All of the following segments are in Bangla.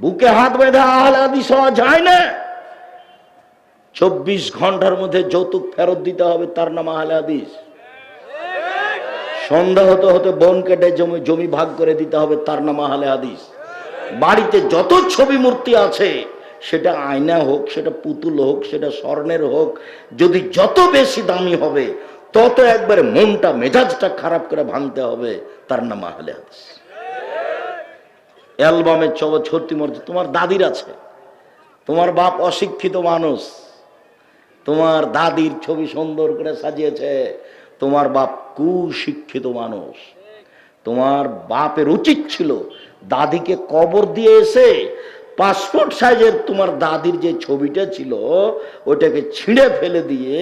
বুকে হাত বেঁধে আহলে হাদিস হওয়া যায় না। চব্বিশ ঘণ্টার মধ্যে যৌতুক ফেরত দিতে হবে, তার নাম আহলে হাদিস। সন্ধ্যা হতে হতে বন কেটে জমি জমি ভাগ করে দিতে হবে, তার নাম আহলে হাদিস। বাড়িতে যত ছবি মূর্তি আছে, সেটা আয়না হোক, সেটা পুতুল হোক, সেটা স্বর্ণের হোক, যদি যত বেশি দামি হবে, তত একবারে মনটা, মেজাজটা খারাপ করে ভাঙতে হবে, তার নাম আহলে হাদিস। অ্যালবামের চব ছত্রি মর্য তোমার দাদির আছে। তোমার বাপ অশিক্ষিত মানুষ। তোমার দাদির ছবি সুন্দর করে সাজিয়েছে। তোমার বাপ কুশিক্ষিত মানুষ। তোমার বাপের উচিত ছিল দাদিকে কবর দিয়ে এসে পাসপোর্ট সাইজের তোমার দাদির যে ছবিটা ছিল, ওটাকে ছিঁড়ে ফেলে দিয়ে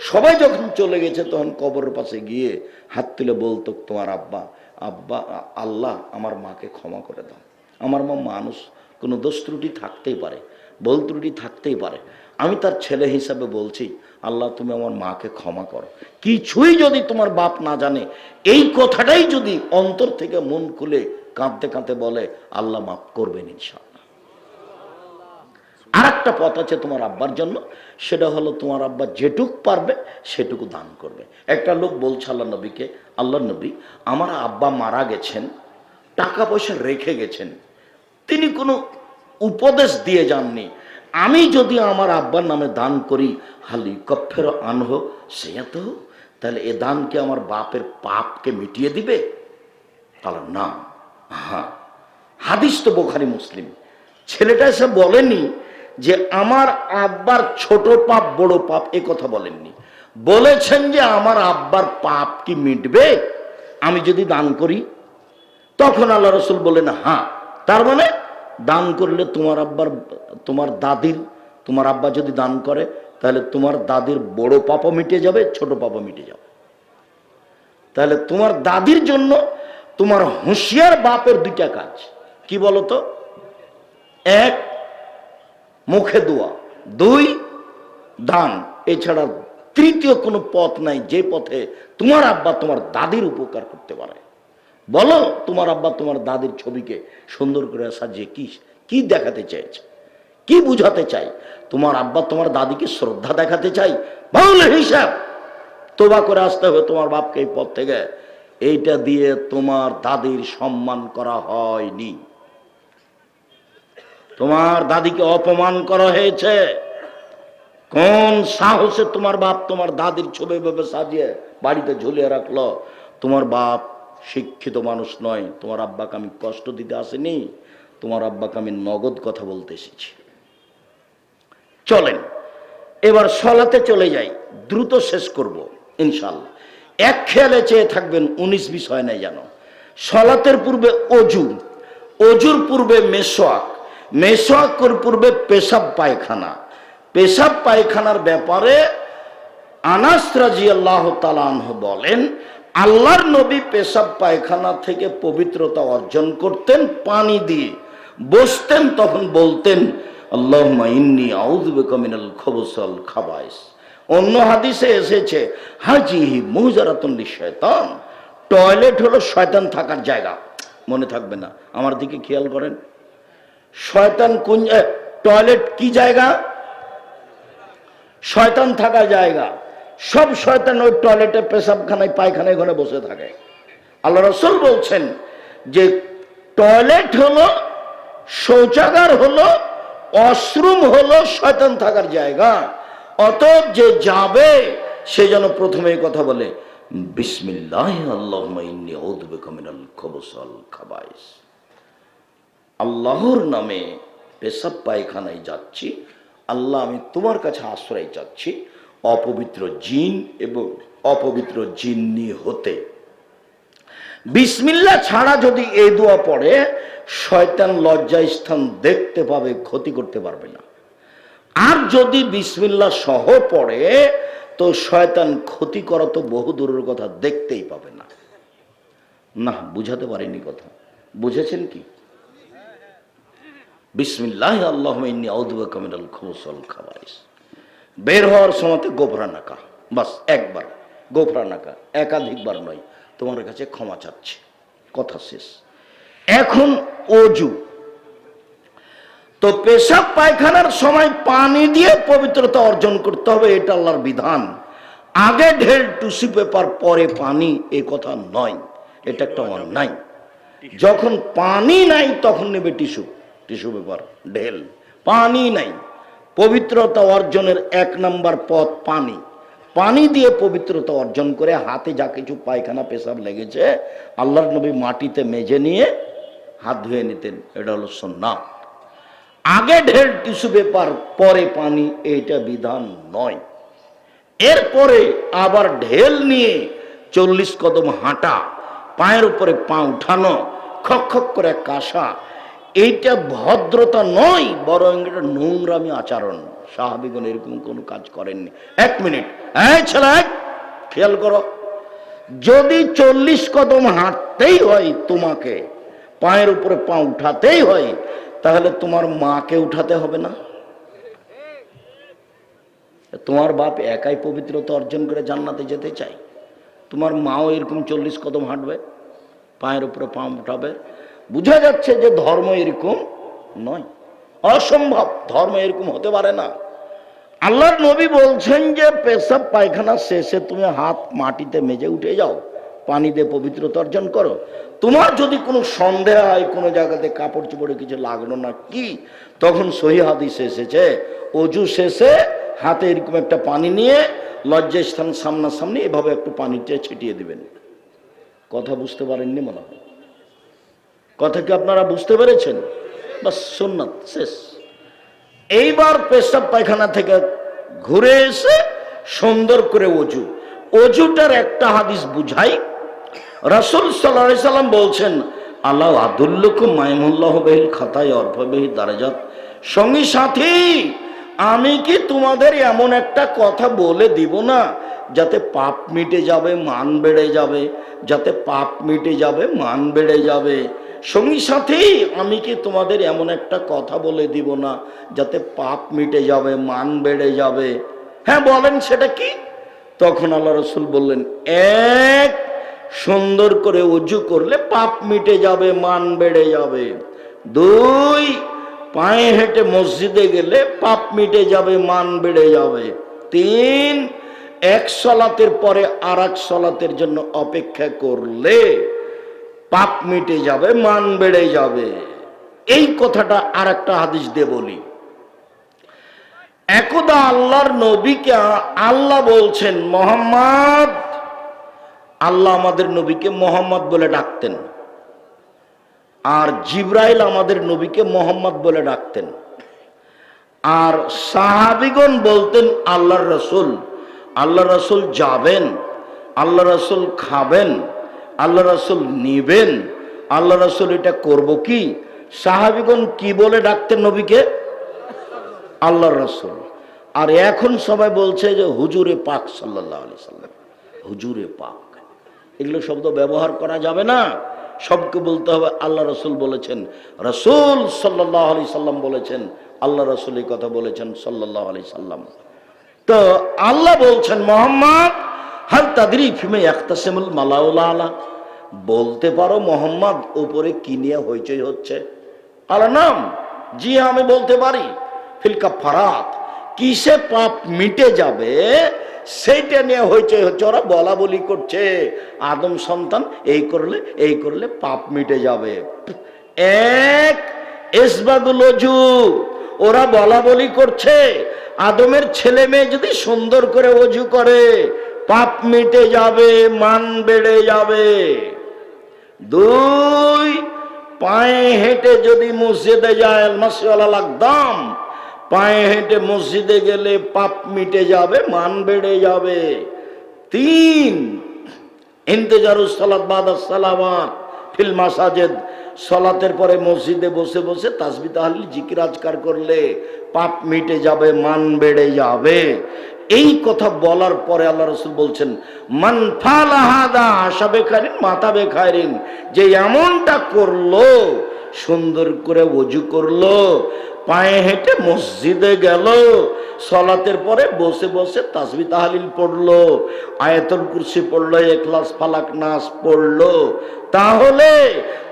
সবাই যখন চলে গেছে তখন কবরের পাশে গিয়ে হাত তুলে বলতো, তোমার আব্বা আব্বা আল্লাহ আমার মাকে ক্ষমা করে দাও। আমার মা মানুষ, কোনো দোষ ত্রুটি থাকতেই পারে বল ত্রুটি থাকতেই পারে। আমি তার ছেলে হিসাবে বলছি, আল্লাহ, তুমি আমার মাকে ক্ষমা করো। কিছুই যদি তোমার বাপ না জানে, এই কথাটাই যদি অন্তর থেকে মন খুলে কাঁদতে কাঁদতে বলে, আল্লাহ মাফ করবেন ইনশাআল্লাহ। আর একটা পথ আছে তোমার আব্বার জন্য, সেটা হলো তোমার আব্বা যেটুক পারবে, সেটুকু দান করবে। একটা লোক বলছে আল্লাহ নবীকে আল্লাহ নবী, আমার আব্বা মারা গেছেন টাকা পয়সা রেখে গেছেন। তিনি কোনো উপদেশ দিয়ে যাননি। আমি যদি আমার আব্বার নামে দান করি, হালি কফের আনহ, সে তো তাহলে এ দান কি আমার বাপের পাপকে মিটিয়ে দিবে? তাহলে না। হ্যাঁ হাদিস তো বোখারি মুসলিম। ছেলেটা এসে বলেনি যে আমার আব্বার ছোট পাপ, বড় পাপ এ কথা বলেননি। বলেছেন যে আমার আব্বার পাপ কি মিটবে? আমি যদি দান করি তখন আল্লাহ রসুল বললেন হ্যাঁ তার মানে দান করলে তোমার আব্বার, তোমার দাদির, তোমার আব্বা যদি দান করে, তাহলে তোমার দাদির বড় পাপও মিটে যাবে, ছোট পাপও মিটে যাবে। তাহলে তোমার দাদির জন্য তোমার হুঁশিয়ার বাপের দুইটা কাজ। কি বলতো? এক, মুখে দোয়া। দুই, দান। এছাড়া তৃতীয় কোনো পথ নাই, যে পথে তোমার আব্বা তোমার দাদির উপকার করতে পারে। বলো, তোমার আব্বা তোমার দাদির ছবিকে সুন্দর করে সাজিয়ে কি কি দেখাতে চেয়েছে কি বুঝাতে চাই? তোমার আব্বা তোমার দাদিকে শ্রদ্ধা দেখাতে চাই? বাউলের হিসাব। তোবা করে আসতে হবে তোমার বাপকে এই পথ থেকে। এইটা দিয়ে তোমার দাদির সম্মান করা হয়নি। তোমার দাদিকে অপমান করা হয়েছে। কোন সাহসে তোমার বাপ তোমার দাদির ছবি ভেবে সাজিয়ে বাড়িতে ঝুলিয়ে রাখল? তোমার বাপ শিক্ষিত মানুষ নয়। তোমার আব্বাকে আমি কষ্ট দিতে আসেনি, তোমার আব্বাকে আমি নগদ কথা বলতে এসেছি। চলেন, এবার সলাতে চলে যাই, দ্রুত শেষ করব ইনশাল্লাহ এক খেয়ালে চেয়ে থাকবেন উনিশ বিশ হয় নাই জানো সলাতের পূর্বে অজু, অজুর পূর্বে মেসোয়াক মেসোয়াকের পূর্বে পেশাব পায়খানা। পেশাব পায়খানার ব্যাপারে আনাস রাজি আল্লাহ তালাহ বলেন আল্লাহর নবী পেশাব পায়খানা থেকে পবিত্রতা অর্জন করতেন, পানি দিয়ে বসতেন, তখন বলতেন আল্লাহ ইন্নি আউদ্বেকা মিনাল খবসল খাবাইস। অন্য হাদিসে এসেছে হাজি মুজারাতুল্লি শয়তান টয়লেট হলো শয়তান থাকার জায়গা। মনে থাকবে না, আমার দিকে খেয়াল করেন। শয়তান কোন টয়লেট কি জায়গা? শয়তান থাকার জায়গা। সব শয়তান ওই টয়লেটে পেশাবখানায়, পায়খানায়, ঘরে বসে থাকে। আল্লাহ রসুল বলছেন যে টয়লেট হলো, শৌচাগার হলো অশ্রুম হলো, শয়তান থাকার জায়গা। অতএব যে যাবে, সে যেন প্রথমে কথা বলে আল্লাহ আল্লাহর নামে পেশাব পায়খানায় যাচ্ছি, আল্লাহ আমি তোমার কাছে আশ্রয় চাচ্ছি। অপবিত্র জিন এবং অপবিত্র জিন্নি হতে। বিসমিল্লা ছাড়া যদি এই দোয়া পড়ে, শয়তান লজ্জা স্থান দেখতে পাবে, ক্ষতি করতে পারবে না। আর যদি বিসমিল্লা সহ পড়ে, তো শয়তান ক্ষতি করা তো বহু দূরের কথা, দেখতেই পাবে না। না, বুঝাতে পারিনি কথা। বুঝেছেন কি? বিসমিল্লাহ আল্লাহ ইন্নি খাবাইস। বের হওয়ার সময়তে গোফরা নাকা। বাস, একবার। গোফরা নাকা। একাধিকবার নয়। তোমার কাছে ক্ষমা চাচ্ছে। কথা শেষ। এখন অজু। তো পেশাব পায়খানার সময় পানি দিয়ে পবিত্রতা অর্জন করতে হবে, এটা আল্লাহর বিধান। আগে ঢেল টুসি পেপার, পরে পানি, এ কথা নয়। এটা একটা অন্যায়। যখন পানি নাই, তখন নেবে টিস্যু। টিস্যু পেপার, ঢেল। পানি নাই। পবিত্রতা অর্জনের এক নাম্বার পথ পানি। পানি দিয়ে পবিত্রতা অর্জন করে হাতে যা কিছু পায়খানা, পেশাব লেগেছে, আল্লাহর নবী মাটিতে মেজে নিয়ে হাত ধুয়ে নিতেন। এটা হলো সন্ন্যাত আগে ঢের টিস্যু পেপার, পরে পানি এটা বিধান নয়। এরপরে আবার ঢেল নিয়ে চল্লিশ কদম হাঁটা, পায়ের উপরে পা উঠানো, খক খক করে কাশা এইটা ভদ্রতা নয়, বরং এটা নোংরামি আচরণ। সাহাবিগণ এরকম কোনো কাজ করেননি। এক মিনিট। হ্যাঁ ছেলে, খেয়াল করো। যদি চল্লিশ কদম হাঁটতেই হয় তোমাকে, পায়ের উপরে পা উঠাতেই হয়, তাহলে তোমার মাকে উঠাতে হবে না? তোমার বাপ একাই পবিত্রতা অর্জন করে জান্নাতে যেতে চাই তোমার মাও এরকম চল্লিশ কদম হাঁটবে, পায়ের উপরে পা উঠাবে। বোঝা যাচ্ছে যে ধর্ম এরকম নয়। অসম্ভব, ধর্ম এরকম হতে পারে না। আল্লাহর নবী বলছেন যে, পেশাব পায়খানা শেষে তুমি হাত মাটিতে মেজে উঠে যাও পানি দিয়ে পবিত্রতা অর্জন করো। তোমার যদি কোনো সন্দেহ হয়, কোনো জায়গাতে কাপড় চোপড়ে কিছু লাগল না কি, তখন সহি হাদিস এসেছে, অজু শেষে হাতে এরকম একটা পানি নিয়ে লজ্জাস্থান স্থান সামনাসামনি এভাবে একটু পানিটা ছিটিয়ে দিবেন। কথা বুঝতে পারেননি মনে হয়। কথা কি আপনারা বুঝতে পেরেছেন? বাস, সুন্নাত, শেষ। এইবার পেশাব পায়খানা থেকে ঘুরে এসে সুন্দর করে অজু। অজুটার একটা হাদিস বুঝাই। রাসুল সাল্লাহ সাল্লাম বলছেন, আল্লাহ আদুল্লুকুম মাইমুল্লাহ বেহিল খাতায় অর্ভবেহি দারাজাত। সঙ্গী সাথী, আমি কি তোমাদের এমন একটা কথা বলে দিব না, যাতে পাপ মিটে যাবে, মান বেড়ে যাবে, যাতে পাপ মিটে যাবে, মান বেড়ে যাবে? সঙ্গী সাথী, আমি কি তোমাদের এমন একটা কথা বলে দিব না যাতে পাপ মিটে যাবে, মান বেড়ে যাবে? হ্যাঁ বলেন সেটা কি? তখন আল্লাহ রসুল বললেন, এক, সুন্দর করে উজু করলে পাপ মিটে যাবে, মান বেড়ে যাবে। দুই, পায়ে হেঁটে মসজিদে গেলে পাপ মিটে যাবে, মান বেড়ে যাবে। তিন, এক সলাতের পরে আর এক সলাতের জন্য অপেক্ষা করলে পাপ মিটে যাবে, মান বেড়ে যাবে। এই কথাটা আর একটা হাদিস দিয়ে বলি। একদা আল্লাহর নবীকে আল্লাহ বলছেন, মোহাম্মদ, আল্লাহ আমাদের নবীকে মোহাম্মদ বলে ডাকতেন। আর জিব্রাইল আমাদের নবীকে মোহাম্মদ বলে ডাকতেন। আর সাহাবিগণ বলতেন, আল্লাহর রসুল আল্লাহ রসুল যাবেন আল্লাহ রসুল খাবেন। আল্লাহ রসুল নিবেন। আল্লাহ রসুল এটা করব কি? সাহাবিগণ কি বলে ডাকতেন নবীকে? আল্লাহ রসুল। আর এখন সবাই বলছে যে হুজুরে পাক সাল্লাহ আলি সাল্লাম। হুজুরে পাক। এগুলো শব্দ ব্যবহার করা যাবে না। সবকে বলতে হবে, আল্লাহ রসুল বলেছেন। রসুল সাল্লাহ আলি সাল্লাম বলেছেন। আল্লাহ রসুল এই কথা বলেছেন সাল্লাহ আলি সাল্লাম। তো আল্লাহ বলছেন, মোহাম্মদ হাল তাদেরই ফিমে একতাসেমুল মালাউলা আলা বলতে পারো মোহাম্মদ, উপরে কি নিয়ে হইচই হচ্ছে? আল্লাহ নাম? জি, আমি বলতে পারি। ফিলকা ফারাত কিসে পাপ মিটে যাবে, সেইটা নিয়ে হইচই হচ্ছে। ওরা বলা বলি করছে, আদম সন্তান এই করলে এই করলে পাপ মিটে যাবে। এক এসবাগুল অজু ওরা বলা বলি করছে, আদমের ছেলে মেয়ে যদি সুন্দর করে অজু করে পাপ মিটে যাবে, মান বেড়ে যাবে। দুই, পায়ে হেঁটে যদি মসজিদে যায় মাসিওয়ালা লাগদাম পায়ে হেঁটে মসজিদে গেলে পাপ মিটে যাবে, মান বেড়ে যাবে। তিন, ইন্তেজারুস সালাত বাদ সলাতের পরে মসজিদে বসে বসে তাসবি তাহলে জিকির আজকার করলে পাপ মিটে যাবে, মান বেড়ে যাবে। এই কথা বলার পরে আল্লাহ রসুল বলছেন, মান ফালাহাদা আশা বেখারিন মাথা বেখারিন, যে এমনটা করল, সুন্দর করে অজু করল পায়ে হেঁটে মসজিদে গেল। সলাতের পরে বসে বসে তাসবি তাহালিল পড়ল। আয়াতুল কুরসি পড়ল একলাস ফালাক নাস পড়ল। তাহলে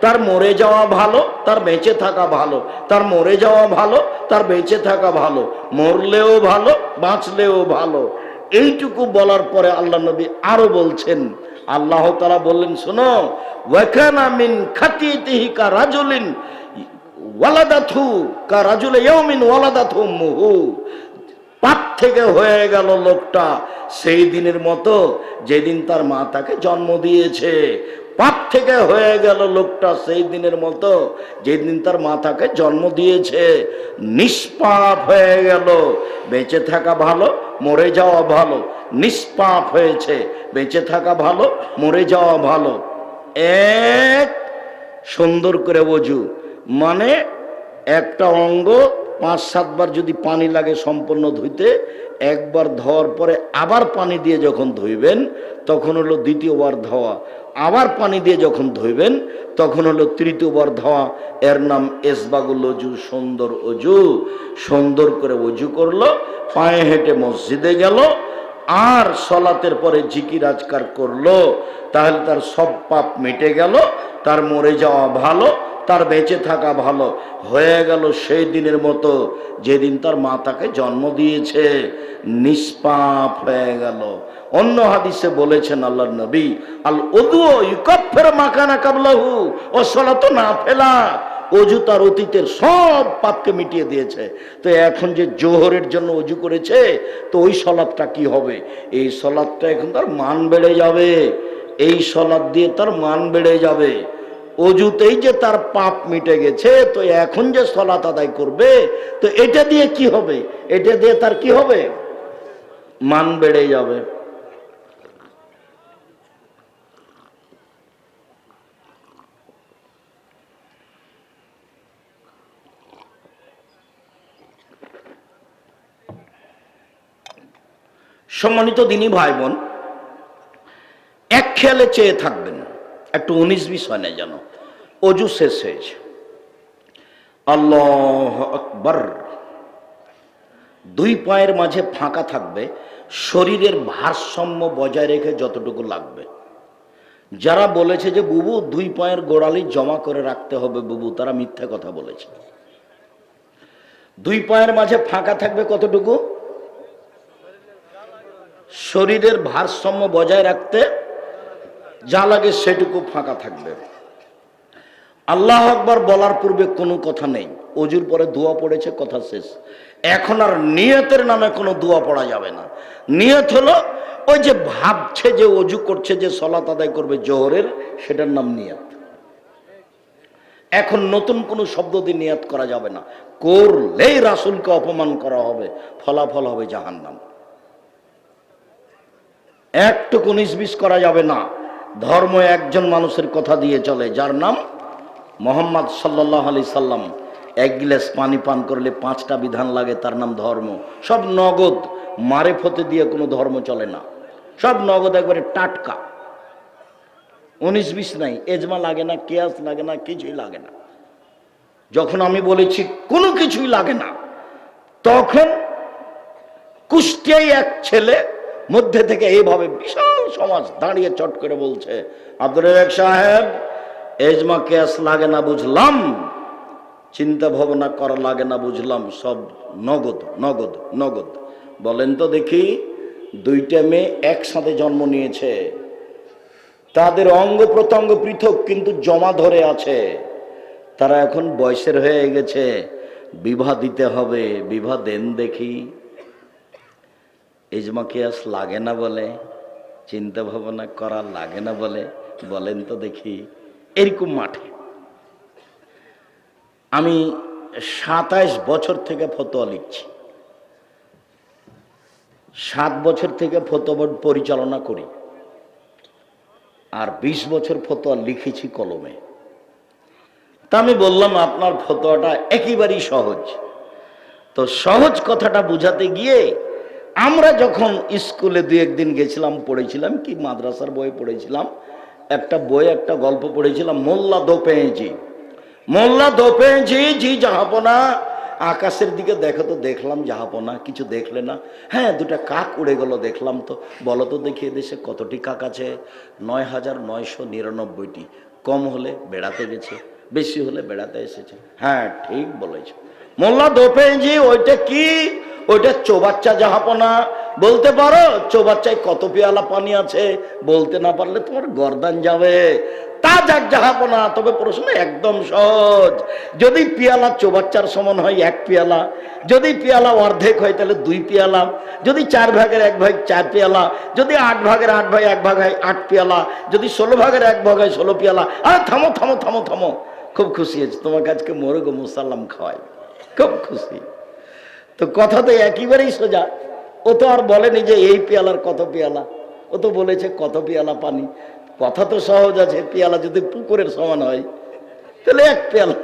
তার মরে যাওয়া ভালো, তার বেঁচে থাকা ভালো, তার মরে যাওয়া ভালো, তার বেঁচে থাকা ভালো, মরলেও ভালো, বাঁচলেও ভালো। এইটুকু বলার পরে আল্লাহ নবী আরও বলছেন, আল্লাহ তারা বললেন, শোনো ওয়াকানা মিন খাতিতিহি কা রাজুলিন ওয়ালাদাথু কা রাজুলে ইয়াউমিন ওয়ালাদাথু মুহু। পাপ থেকে হয়ে গেল লোকটা। সেই দিনের মতো যেদিন তার মা তাকে জন্ম দিয়েছে, পাপ থেকে হয়ে গেল লোকটা সেই দিনের মতো যেদিন তার মা তাকে জন্ম দিয়েছে। নিষ্পাপ হয়ে গেল। বেঁচে থাকা ভালো, মরে যাওয়া ভালো। নিষ্পাপ হয়েছে, বেঁচে থাকা ভালো, মরে যাওয়া ভালো। এক সুন্দর করে বোঝু মানে একটা অঙ্গ পাঁচ, সাতবার যদি পানি লাগে সম্পূর্ণ ধুইতে, একবার ধোয়ার পরে আবার পানি দিয়ে যখন ধুইবেন, তখন হলো দ্বিতীয়বার ধোয়া। আবার পানি দিয়ে যখন ধুইবেন, তখন হলো তৃতীয়বার ধোয়া। এর নাম এসবাগুল অজু, সুন্দর অজু। সুন্দর করে অজু করল, পায়ে হেঁটে মসজিদে গেল, আর সলাতের পরে জিকির আজকার করল। তাহলে তার সব পাপ মেটে গেল, তার মরে যাওয়া ভালো তার বেঁচে থাকা ভালো। হয়ে গেল সেই দিনের মতো, যেদিন তার মা তাকে জন্ম দিয়েছে। নিষ্পাপ হয়ে গেল। অন্য হাদিসে বলেছেন আল্লাহ নবী আল ওদুও ইকফের মাকানা কাবলাহু ও সলাতো না ফেলা অজু তার অতীতের সব পাপকে মিটিয়ে দিয়েছে। তো এখন যে জোহরের জন্য অজু করেছে, তো ওই সলাদটা কি হবে? এই সলাদটা এখন তার মান বেড়ে যাবে। এই সলাদ দিয়ে তার মান বেড়ে যাবে। অজুতেই যে তার পাপ মিটে গেছে, তো এখন যে সলাত আদায় করবে, তো এটা দিয়ে কি হবে? এটা দিয়ে তার কি হবে? মান বেড়ে যাবে। সম্মানিত দিনী ভাই বোন, এক খেয়ালে চেয়ে থাকবেন। একটু উনিশ বিশ হয় না যেন। অজু শেষ হয়েছে। আল্লাহ আকবর। দুই পায়ের মাঝে ফাঁকা থাকবে, শরীরের ভারসাম্য বজায় রেখে যতটুকু লাগবে। যারা বলেছে যে, বুবু, দুই পায়ের গোড়ালি জমা করে রাখতে হবে, বুবু, তারা মিথ্যা কথা বলেছে। দুই পায়ের মাঝে ফাঁকা থাকবে কতটুকু? শরীরের ভারসাম্য বজায় রাখতে যা লাগে সেটুকু ফাঁকা থাকবে। আল্লাহ আকবার বলার পূর্বে কোনো কথা নেই। অজুর পরে দোয়া পড়েছে, কথা শেষ। এখন আর নিয়তের নামে কোনো দোয়া পড়া যাবে না। নিয়ত হলো ওই যে ভাবছে যে অজু করছে, যে সলাত আদায় করবে জোহরের, সেটার নাম নিয়ত। এখন নতুন কোনো শব্দ দিয়ে নিয়ত করা যাবে না। করলেই রাসুলকে অপমান করা হবে, ফলাফল হবে জাহান্নাম। একটুকু নিষ্বিষ করা যাবে না। ধর্ম একজন মানুষের কথা দিয়ে চলে, যার নাম মোহাম্মদ সাল্লাহ আলি সাল্লাম। এক গিলাস পানি পান করলে পাঁচটা বিধান লাগে, তার নাম ধর্ম। সব নগদ মারে ফতে দিয়ে কোনো ধর্ম চলে না। সব নগদ একবারে টাটকা। উনিশ বিশ নাই, এজমা লাগে না, কেয়াস লাগে না, কিছুই লাগে না। যখন আমি বলেছি, কোনো কিছুই লাগে না, তখন কুষ্টিয়াই এক ছেলে মধ্যে থেকে এইভাবে বিশাল সমাজ দাঁড়িয়ে চট করে বলছে আব্দুল সাহেব এজমা কেস লাগে না বুঝলাম, চিন্তা ভাবনা করা লাগে না বুঝলাম, সব নগদ নগদ নগদ। বলেন তো দেখি, দুইটা মেয়ে একসাথে জন্ম নিয়েছে। তাদের অঙ্গ প্রত্যঙ্গ পৃথক, কিন্তু জমা ধরে আছে। তারা এখন বয়সের হয়ে গেছে। বিবাহ দিতে হবে, বিবাহ দেন দেখি। ইজমা কিয়াস লাগে না বলে চিন্তা ভাবনা করা লাগে না বলে, বলেন তো দেখি, এরকম মাঠে। আমি সাতাইশ বছর থেকে ফতোয়া লিখছি। সাত বছর থেকে ফতোয়া বোর্ড পরিচালনা করি। আর ২০ বছর ফতোয়া লিখেছি কলমে। তা আমি বললাম, আপনার ফতোয়াটা একেবারেই সহজ। তো সহজ কথাটা বুঝাতে গিয়ে আমরা যখন স্কুলে দু একদিন গেছিলাম, পড়েছিলাম কি, মাদ্রাসার বই পড়েছিলাম, একটা বই, একটা গল্প পড়েছিলাম, মোল্লা দো পেঁজি মোল্লা দোপে জি জাহাপনা। আকাশের দিকে দেখো তো, দেখলাম জাহাপনা, কিছু দেখলে না। হ্যাঁ দুটা কাক উড়ে গেল, দেখলাম তো। বলো তো দেখি দেশে কতটি কাক আছে? নয় হাজার নয়শো নিরানব্বইটি। কম হলে বেড়াতে গেছে, বেশি হলে বেড়াতে এসেছে। হ্যাঁ ঠিক বলেছ। মোল্লা দোপে জি ওইটা কি? ওইটা চৌবাচ্চা জাহাপনা। বলতে পারো, চৌবাচ্চায় কত পেয়ালা পানি আছে? বলতে না পারলে তোমার গরদান যাবে। তা যাক জাহাপনা, তবে প্রশ্ন একদম সহজ। যদি পিয়ালা চৌবাচ্চার সমান হয় এক পেয়ালা, যদি পেয়ালা অর্ধেক হয় তাহলে দুই পেয়ালা, যদি চার ভাগের এক ভাগ চার পেয়ালা, যদি আট ভাগের আট ভাগ এক ভাগ হয় আট পেয়ালা, যদি ষোলো ভাগের এক ভাগ হয় ষোলো পেয়ালা আর থামো থামো থামো থামো। খুব খুশি হয়েছে, তোমাকে আজকে মোরগ মুসাল্লাম খাওয়াই। খুব খুশি। তো কথা তো একেবারেই সোজা। ও তো আর বলেনি যে এই পেয়ালার কত পেয়ালা। ও তো বলেছে কত পেয়ালা পানি। কথা তো সহজ আছে, পেয়ালা যদি পুকুরের সমান হয়, তাহলে এক পেয়ালা।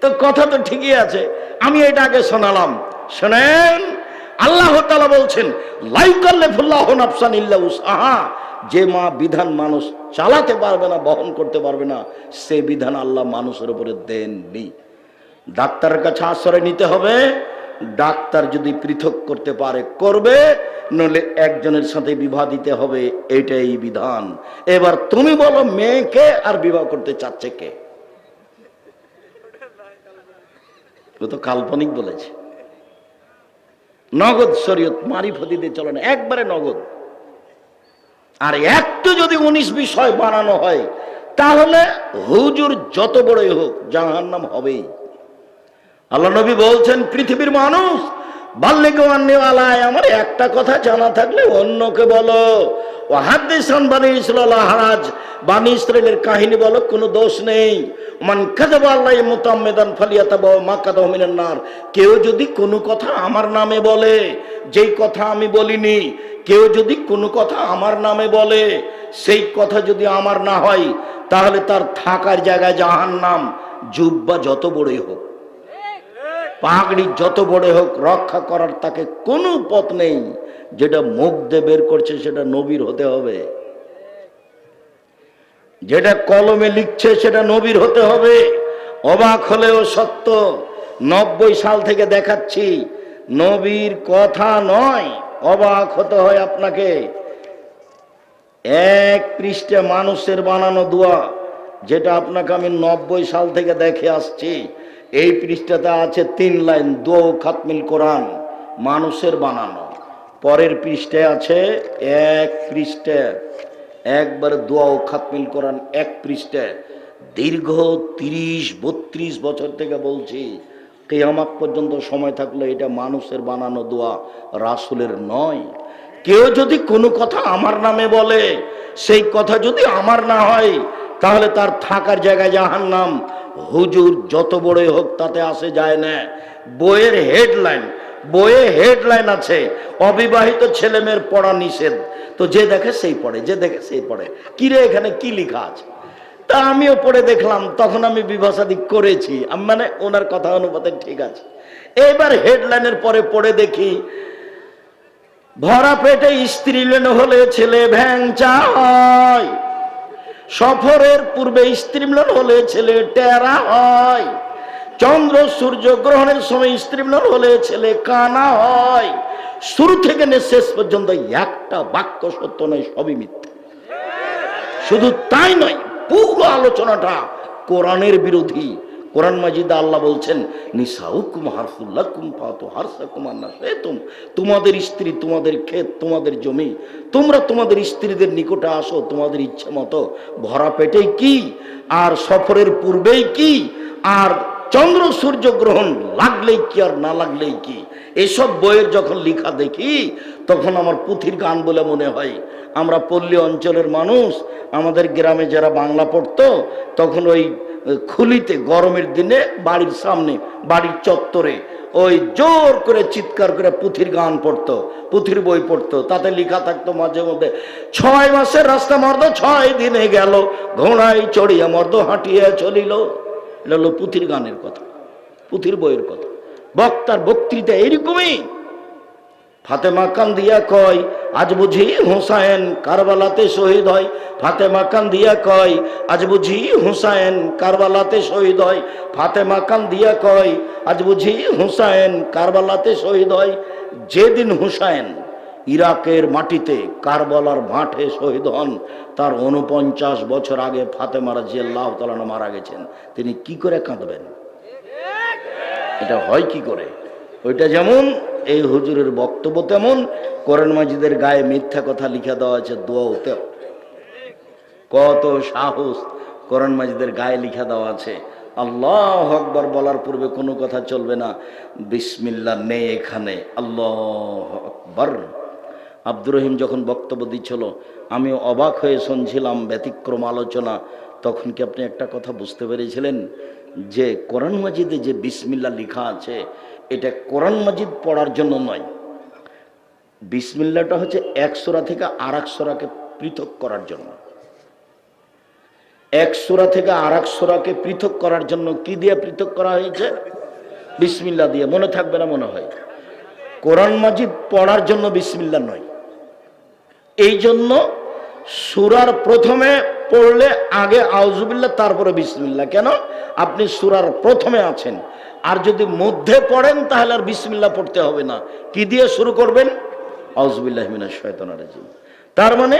তো কথা তো ঠিকই আছে, আমি এটা আগে শোনালাম। শোনেন, আল্লাহ তালা বলছেন উসাহা যে মা বিধান মানুষ চালাতে পারবে না, বহন করতে পারবে না, সে বিধান আল্লাহ মানুষের উপরে দেননি। ডাক্তারের কাছে আশ্রয় নিতে হবে ডাক্তার যদি পৃথক করতে পারে, করবে নলে একজনের সাথে বিবাহ দিতে হবে, এটাই বিধান। এবার তুমি বলো মেয়েকে আর বিবাহ করতে চাচ্ছে কে? তো কাল্পনিক বলেছে। নগদ শরীয়ত মারিফতি দিয়ে চলে না, একবারে নগদ। আর একটু যদি উনিশ বিষয় বানানো হয়, তাহলে হুজুর যত বড়ই হোক, জাহান্নাম হবেই। আল্লাহ নবী বলছেন, পৃথিবীর মানুষ বাল্যকে আমার একটা কথা জানা থাকলে অন্যকে বলো। ও হাদিসান বানি ইসরাল হারাজ কাহিনী বলো, কোনো দোষ নেই। মান কাজাবা আল্লাহ মুতাম্মেদান ফালিয়াতা বাবা মা কাদাহ নার। কেউ যদি কোনো কথা আমার নামে বলে, যেই কথা আমি বলিনি, কেউ যদি কোনো কথা আমার নামে বলে, সেই কথা যদি আমার না হয়, তাহলে তার থাকার জায়গায় জাহান্নাম, জুব্বা যত বড়ই হোক। পাগড়ি যত বড় হোক রক্ষা করার তাকে কোনো পথ নেই। যেটা মুখ দিয়ে বের করছে সেটা নবীর হতে হবে। যেটা কলমে লিখছে সেটা নবীর হতে হবে। অবাক হলেও সত্য, নব্বই সাল থেকে দেখাচ্ছি, নবীর কথা নয়, অবাক হতে হয় আপনাকে। এক পৃষ্ঠে মানুষের বানানো দোয়া, যেটা আপনাকে আমি নব্বই সাল থেকে দেখে আসছি। এই পৃষ্ঠাতে আছে তিন লাইন দো খাতমিল কোরআন, মানুষের বানানো। পরের পৃষ্ঠে আছে এক পৃষ্ঠে, একবার দোয়া ও খাতমিল কোরআন এক পৃষ্ঠে। দীর্ঘ তিরিশ, বত্রিশ বছর থেকে বলছি, কেয়ামাত পর্যন্ত সময় থাকলে এটা মানুষের বানানো দোয়া, রাসুলের নয়। কেউ যদি কোনো কথা আমার নামে বলে, সেই কথা যদি আমার না হয় তাহলে তার থাকার জায়গায় জাহান নাম হুজুর যত বড়ই হোক তাতে আসে যায় না। বইয়ের হেডলাইন, বইয়ে হেডলাইন আছে, অবিবাহিত ছেলে মেয়ের পড়া নিষেধ। তো যে দেখে সেই পড়ে, যে দেখে সেই পড়ে। কিরে এখানে কি লেখা আছে? তা আমিও পড়ে দেখলাম, তখন আমি বিভাষাদি করেছি। মানে ওনার কথা অনুপাতে ঠিক আছে। এবার হেডলাইনের পরে পড়ে দেখি, ভরা পেটে স্ত্রী লেন হলে ছেলে ভ্যাংচা হয় সফরের পূর্বে স্ত্রীমলন হলে ছেলে টেরা হয়। চন্দ্র সূর্য গ্রহণের সময় স্ত্রী স্ত্রীমলন হলে ছেলে কানা হয়। শুরু থেকে নে শেষ পর্যন্ত একটা বাক্য সত্য নয়, সবই মিথ্যা। শুধু তাই নয়, পুরো আলোচনাটা কোরআনের বিরোধী। কোরআন মাজিদ আল্লাহ বলছেন, নিসাউকুম হারফুল্লাকুম ফাতু হারসাকুম আন্না তুম তোমাদের স্ত্রী, তোমাদের ক্ষেত, তোমাদের জমি, তোমরা তোমাদের স্ত্রীদের নিকটে আসো, তোমাদের ইচ্ছে মতো। ভরা পেটেই কি? আর সফরের পূর্বেই কি? আর চন্দ্র সূর্য গ্রহণ লাগলেই কি আর না লাগলেই কি? এসব বইয়ের যখন লেখা দেখি, তখন আমার পুঁথির গান বলে মনে হয়, আমরা পল্লী অঞ্চলের মানুষ, আমাদের গ্রামে যারা বাংলা পড়তো, তখন ওই খুলিতে গরমের দিনে বাড়ির সামনে, বাড়ির চত্বরে ওই জোর করে চিৎকার করে পুঁথির গান পড়তো, পুঁথির বই পড়তো। তাতে লেখা থাকতো মাঝে মধ্যে, ছয় মাসের রাস্তা মর্দ, ছয় দিনে গেল, ঘোড়ায় চড়িয়া মর্দ হাঁটিয়া চলিল। এটা হলো পুঁথির গানের কথা, পুঁথির বইয়ের কথা। বক্তার বক্তৃতা এইরকমই। ফাতেমা কান্দিয়া কয়, আজ বুঝি হুসাইন কারবালাতে শহীদ হয়। ফাতেমা কান্দিয়া কয়, আজ বুঝি হুসাইন কারবালাতে শহীদ হয়। ফাতেমা কান্দিয়া কয়, আজ বুঝি হুসাইন কারবালাতে শহীদ হয়। যেদিন হুসাইন ইরাকের মাটিতে কারবালার মাঠে শহীদ হন, তার উনপঞ্চাশ বছর আগে ফাতেমারা জিয়াল্লাহ তালানা মারা গেছেন। তিনি কি করে কাঁদবেন? এটা হয় কি করে? ওইটা যেমন, এই হুজুরের বক্তব্য তেমন, কোরআন মাজিদের গায়ে মিথ্যা কথা লিখে দেওয়া আছে দোয়াতে কত সাহস কোরআন মাজিদের গায়ে লিখা দেওয়া আছে। আল্লাহ আকবর বলার পূর্বে কোনো কথা চলবে না। বিসমিল্লা নেই এখানে। আল্লাহ আকবর। আব্দুর রহিম যখন বক্তব্য দিচ্ছিল, আমি অবাক হয়ে শুনছিলাম ব্যতিক্রম আলোচনা। তখন কি আপনি একটা কথা বুঝতে পেরেছিলেন? যে কোরআন মাজিদে যে বিসমিল্লা লেখা আছে এটা কোরআন মাজিদ পড়ার জন্য নয়। বিসমিল্লাটা হচ্ছে এক সোরা থেকে আর এক সোরাকে পৃথক করার জন্য। এক সোরা থেকে আর এক সোরাকে পৃথক করার জন্য কি দিয়ে পৃথক করা হয়েছে? বিসমিল্লা দিয়ে। মনে থাকবে না, মনে হয়। কোরআন মাজিদ পড়ার জন্য বিসমিল্লা নয়। এই জন্য সুরার প্রথমে পড়লে আগে আউজুবিল্লা তারপরে বিসমিল্লা কেন? আপনি সুরার প্রথমে আছেন। আর যদি মধ্যে পড়েন তাহলে আর বিসমিল্লা পড়তে হবে না। কি দিয়ে শুরু করবেন? আউজুবিল্লাহ মিনাশ শয়তানির রাজিম। তার মানে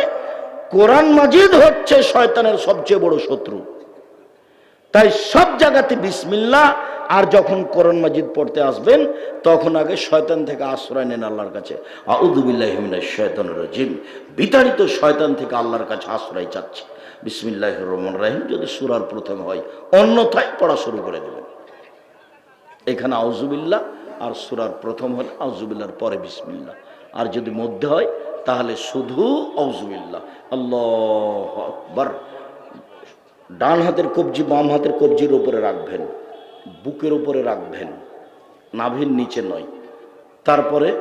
কোরআন মাজিদ হচ্ছে শয়তানের সবচেয়ে বড় শত্রু। তাই সব জায়গাতে বিসমিল্লা আর যখন কোরআন মাজিদ পড়তে আসবেন, তখন আগে শয়তান থেকে আশ্রয় নেন আল্লাহর কাছে। আউদুবিল্লাহমিনা বিতাড়িত শয়তান থেকে আল্লাহর কাছে আশ্রয় চাচ্ছে। বিসমিল্লাহ রহমান রাহিম। যদি সুরার প্রথম হয়, অন্যথায় পড়া শুরু করে দেবেন। এখানে আউজুবিল্লাহ আর সুরার প্রথম হলে আউজুবিল্লার পরে বিসমিল্লাহ। আর যদি মধ্যে হয়, তাহলে শুধু আউজুবিল্লাহ আল্লাহ আকবার। ডান হাতের কবজি, বাম হাতের কবজির উপরে রাখবেন। বুকের উপরে রাখবেন। নাভির নিচে নয়। তারপরে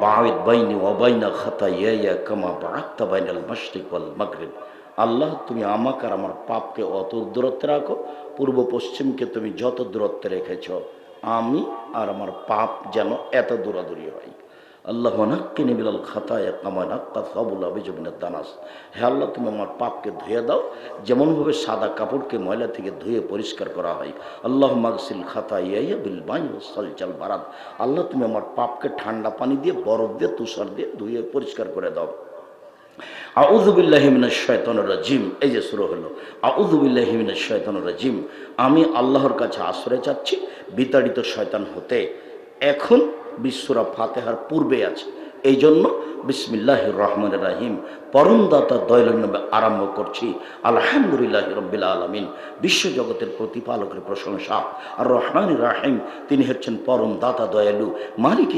বাঈদ বাইনি ওয়া বাইনা খাতায়ায়া কামা বাআতা বাইনাল ওয়াল মাগরিব। আল্লাহ, তুমি আমাকে আর আমার পাপকে অত দূরত্বে রাখো। পূর্ব পশ্চিমকে তুমি যত দূরত্বে রেখেছ, আমি আর আমার পাপ যেন এত দূরাদূরি হয়। আল্লাহ নাক্কিনি বিলাল খাতায় কামা নাক্কা সাবুল আবিজমিনের দানাস। হে আল্লাহ, তুমি আমার পাপকে ধুয়ে দাও, যেমনভাবে সাদা কাপড়কে ময়লা থেকে ধুয়ে পরিষ্কার করা হয়। আল্লাহ মাগসিল খাতা ইয়া বিল বাই সলচাল বারাত আল্লাহ, তুমি আমার পাপকে ঠান্ডা পানি দিয়ে, বরফ দিয়ে, তুষার দিয়ে ধুয়ে পরিষ্কার করে দাও। আউজুবিল্লাহিমিনের শয়তানুর রাজিম। এই যে শুরু হলো আউজুবিল্লাহিমিনের শয়তানুর রাজিম। আমি আল্লাহর কাছে আশ্রয় চাচ্ছি বিতাড়িত শয়তান হতে। এখন বিশ্বরা ফাতেহার পূর্বে আছে। এই জন্য বিসমিল্লাহ রহমান রাহিম। পরমদাতা দয়লনবে আরম্ভ করছি। আলহামদুলিল্লাহ রব্বিল আলমিন। বিশ্বজগতের প্রতিপালকের প্রশংসা। আর রহমান রাহিম, তিনি হচ্ছেন পরম দাতা দয়ালু মালিক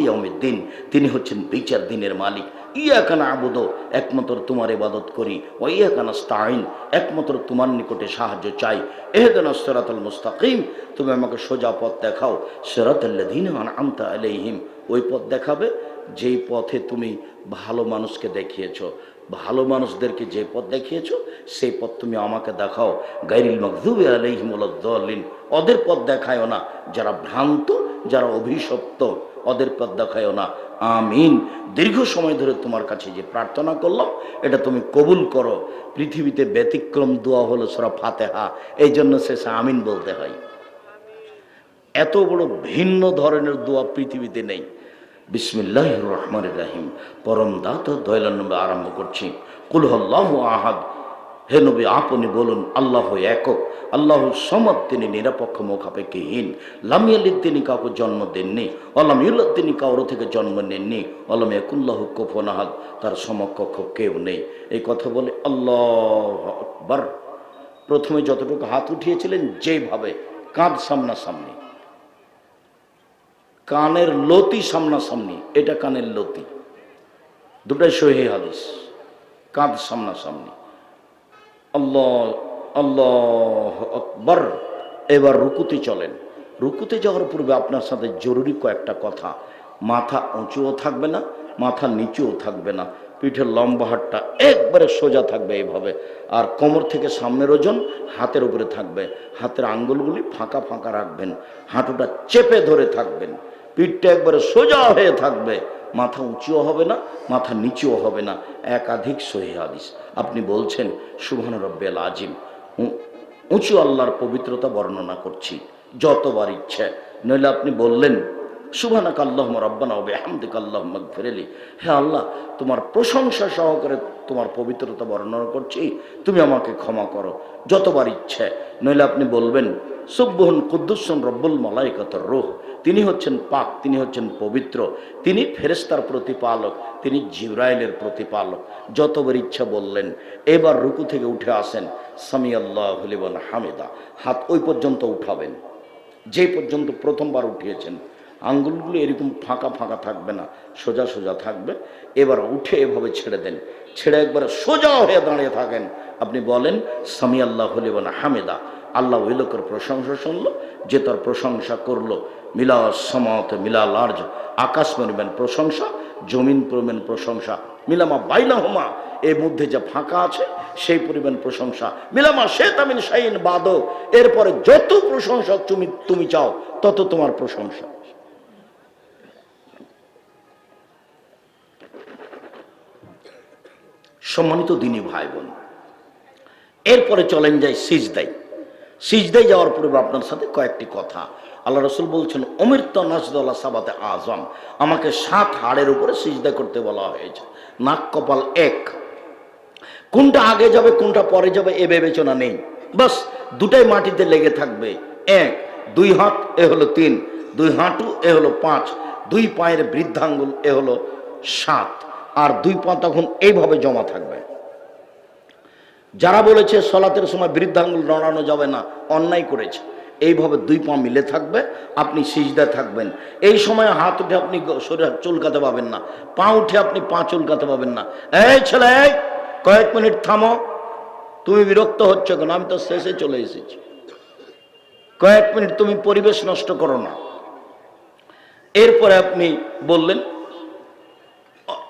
দিন তিনি হচ্ছেন বিচার দিনের মালিক। ইয়া কানা আবুদ একমাত্র তোমার ইবাদত করি। ও ইয়া কানা স্তাইন একমাত্র তোমার নিকটে সাহায্য চাই। এহেদান সেরাতুল মুস্তাকিম, তুমি আমাকে সোজা পথ দেখাও। সেরাতুল্লাদিন আমতা আলাইহিম, ওই পথ দেখাবে। যেই পথে তুমি ভালো মানুষকে দেখিয়েছ, ভালো মানুষদেরকে যে পথ দেখিয়েছ, সেই পথ তুমি আমাকে দেখাও। গাইরিল মকদুবে আলাইহিমুল্লিন ওদের পথ দেখায়ও না। যারা ভ্রান্ত, যারা অভিশপ্ত, ওদের পথ দেখায়ও না। আমিন। দীর্ঘ সময় ধরে তোমার কাছে যে প্রার্থনা করলাম, এটা তুমি কবুল করো। পৃথিবীতে ব্যতিক্রম দোয়া হলো সরা ফাতেহা এই জন্য শেষে আমিন বলতে হয়। এত বড় ভিন্ন ধরনের দোয়া পৃথিবীতে নেই। বিসমিল্লাহ রহমান রাহিম পরম দাত দয়ালম্বে আরম্ভ করছি। কুলহল্লাহ আহাদ। হে নবী, আপনি বলুন, আল্লাহ একক। আল্লাহ সমদ, তিনি নিরপেক্ষ, মুখাপেক্ষিহীন। লামিয়ালিদ তিনি কাউকে জন্ম দেননি। অলাম ইউল্লাহ তিনি কাউর থেকে জন্ম নেননি। অলাম একুল্লাহ কোফন আহাদ। তার সমকক্ষ কেউ নেই। এই কথা বলে আল্লাহ আকবর। প্রথমে যতটুকু হাত উঠিয়েছিলেন, যেভাবে কাঁধ সামনাসামনি। কানের লতি সামনাসামনি, এটা কানের লতি। দুটাই সহি হাদিস, কাঁধ সামনাসামনি। আল্লাহ আল্লাহ আকবর। এবার রুকুতে চলেন। রুকুতে যাওয়ার পূর্বে আপনার সাথে জরুরি কয়েকটা কথা। মাথা উঁচুও থাকবে না, মাথা নিচুও থাকবে না। পিঠের লম্বা হাতটা একবারে সোজা থাকবে এইভাবে। আর কোমর থেকে সামনের ওজন হাতের উপরে থাকবে। হাতের আঙ্গুলগুলি ফাঁকা ফাঁকা রাখবেন। হাঁটুটা চেপে ধরে থাকবেন। পিঠটা একবারে সোজা হয়ে থাকবে। মাথা উঁচুও হবে না, মাথা নিচুও হবে না। একাধিক সহি হাদিস। আপনি বলছেন সুবহান রব্বেল আজিম উঁচু আল্লাহর পবিত্রতা বর্ণনা করছি, যতবার ইচ্ছে। নইলে আপনি বললেন সুবহানাক আল্লাহুম্মা রাব্বানা ওয়া বিহামদিকা আল্লাহুম্মা গফিরলি হে আল্লাহ, তোমার প্রশংসা সহকারে তোমার পবিত্রতা বর্ণনা করছি, তুমি আমাকে ক্ষমা করো, যতবার ইচ্ছে। নইলে আপনি বলবেন সুব্বহন কুদ্দুসন রব্বুল মালাইকাতর রোহ। তিনি হচ্ছেন পাক, তিনি হচ্ছেন পবিত্র, তিনি ফেরেস্তার প্রতিপালক, তিনি জিব্রাইলের প্রতিপালক। যতবার ইচ্ছা বললেন, এবার রুকু থেকে উঠে আসেন সামি আল্লাহ হামিদা, হাত ওই পর্যন্ত উঠাবেন। যে পর্যন্ত প্রথমবার উঠিয়েছেন, আঙ্গুলগুলো এরকম ফাঁকা ফাঁকা থাকবে না, সোজা সোজা থাকবে। এবার উঠে এভাবে ছেড়ে দেন, ছেড়ে একবার সোজা হয়ে দাঁড়িয়ে থাকেন। আপনি বলেন সামি আল্লাহ হামিদা আল্লাহ ওই লোকের প্রশংসা শুনলো, যে তার প্রশংসা করল। মিলা সমাত মিলা লার্জ আকাশ পরিমাণ প্রশংসা, জমিন পরিমাণ প্রশংসা। মিলামা বাইনা হুমা এর মধ্যে যে ফাঁকা আছে, সেই পরিমাণ প্রশংসা। মিলামা সে তামিন শাইন বাদো এরপরে যত প্রশংসা তুমি তুমি চাও, তত তোমার প্রশংসা। সম্মানিত দিনী ভাই বোন, এরপরে চলেন যাই সিজদাই সিজদাই যাওয়ার পূর্বে আপনার সাথে কয়েকটি কথা। আল্লাহ রসুল বলছেন অমৃত নাজদুল্লাহ সাবাতে আজম। আমাকে সাত হাড়ের উপরে সিজদা করতে বলা হয়েছে। নাক কপাল এক। কোনটা আগে যাবে, কোনটা পরে যাবে, এ বিবেচনা নেই। বাস, দুটাই মাটিতে লেগে থাকবে। এক, দুই হাত, এ হলো তিন। দুই হাঁটু, এ হলো পাঁচ। দুই পায়ের বৃদ্ধাঙ্গুল, এ হলো সাত। আর দুই পা তখন এইভাবে জমা থাকবে। যারা বলেছে সলাতের সময় বৃদ্ধাঙ্গুল নড়ানো যাবে না, অন্যায় করেছে। এইভাবে দুই পা মিলে থাকবে, আপনি সিজদা থাকবেন। এই সময় হাত উঠে আপনি শরীর চুলকাতে পাবেন না, পা উঠে আপনি পা চুলকাতে পাবেন না। এই ছেলে কয়েক মিনিট থামো। তুমি বিরক্ত হচ্ছ কেন? আমি তো শেষে চলে এসেছি। কয়েক মিনিট তুমি পরিবেশ নষ্ট করো না। এরপরে আপনি বললেন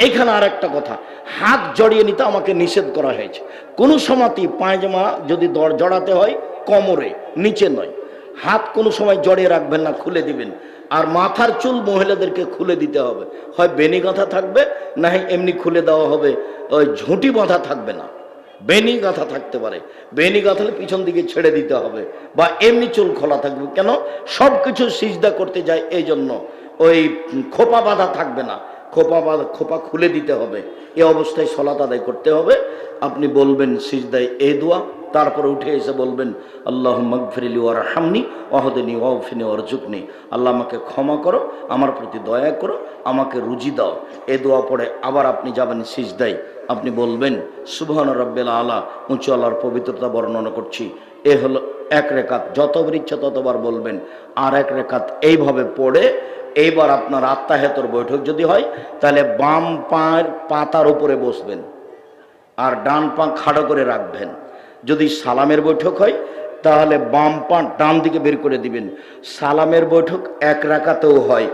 এখানে আর একটা কথা, হাত জড়িয়ে নিতে আমাকে নিষেধ করা হয়েছে। কোনো সময়তেই পায়জামা যদি দর জড়াতে হয়, কোমরে, নিচে নয়। হাত কোনো সময় জড়িয়ে রাখবেন না, খুলে দিবেন। আর মাথার চুল মহিলাদেরকে খুলে দিতে হবে। হয় বেনি গাঁথা থাকবে, না এমনি খুলে দেওয়া হবে। ওই ঝুঁটি বাঁধা থাকবে না। বেনি গাঁথা থাকতে পারে। বেনি গাঁথালে পিছন দিকে ছেড়ে দিতে হবে। বা এমনি চুল খোলা থাকবে। কেন? সব কিছু সিজদা করতে যায় এই জন্য ওই খোপা বাঁধা থাকবে না। খোপা বা খোপা খুলে দিতে হবে। এ অবস্থায় সলাত আদায় করতে হবে। আপনি বলবেন, সিজদায় এ দোয়া, তারপরে উঠে এসে বলবেন আল্লাহ মগফিরিলি ওর হামনি অহদিনী ওয়াফিনি অর্জুকনি আল্লাহ আমাকে ক্ষমা করো, আমার প্রতি দয়া করো, আমাকে রুজি দাও। এ দোয়া পড়ে আবার আপনি যাবেন সিজদায়। আপনি বলবেন সুবহান রব্বেল আলা, উঁচু আল্লাহর পবিত্রতা বর্ণনা করছি। এ হলো এক রেখাত যতবার ইচ্ছা ততবার বলবেন। আর এক রেখাত এইভাবে পড়ে এইবার আপনার আত্মাহেতর বৈঠক যদি হয়, তাহলে বাম পায়ের পাতার উপরে বসবেন আর ডান পা খাড়ো করে রাখবেন। যদি সালামের বৈঠক হয়, তাহলে বাম পা ডান দিকে বের করে দিবেন। সালামের বৈঠক এক রাখাতেও হয়।